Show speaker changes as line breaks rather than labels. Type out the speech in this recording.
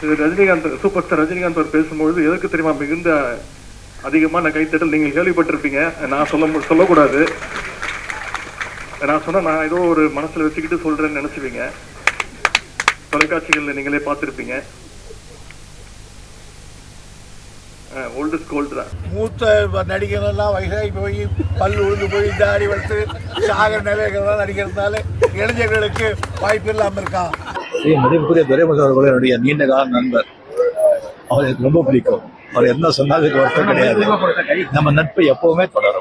திரு Rajinikanth super star Rajinikanth அவர் பேசும்பொழுது எதற்கு தெரியுமா மிகுந்த அதிகமான கைத்தட்டல் நீங்கள் கேள்விப்பட்டிருப்பீங்க. நான் சொல்ல மு- சொல்லக்கூடாது. நான் சொன்ன நான் ஏதோ ஒரு மனசுல வச்சுக்கிட்டு சொல்றேன்னு நினைச்சுவீங்க தொலைக்காட்சிகள்ல நீங்களே பார்த்திருப்பீங்க. ஓல்டு கோல்டு தான்.
மூத்த நடிகர்கள்லாம் வயசாகி போய் பல் உழுந்து போய் தாடி வளர்த்து சாகர நிலைகள்லாம் நடிக்கிறதுனால இளைஞர்களுக்கு வாய்ப்பு இல்லாமல் இருக்கான்
ஸ்ரீ மதிப்புக்குரிய துரைமுக அவர்கள் என்னுடைய நீண்ட கால நண்பர். அவர் எனக்கு ரொம்ப பிடிக்கும். அவர் என்ன சொன்னாலும் வருத்தம் கிடையாது. நம்ம நட்பு எப்பவுமே தொடரும்.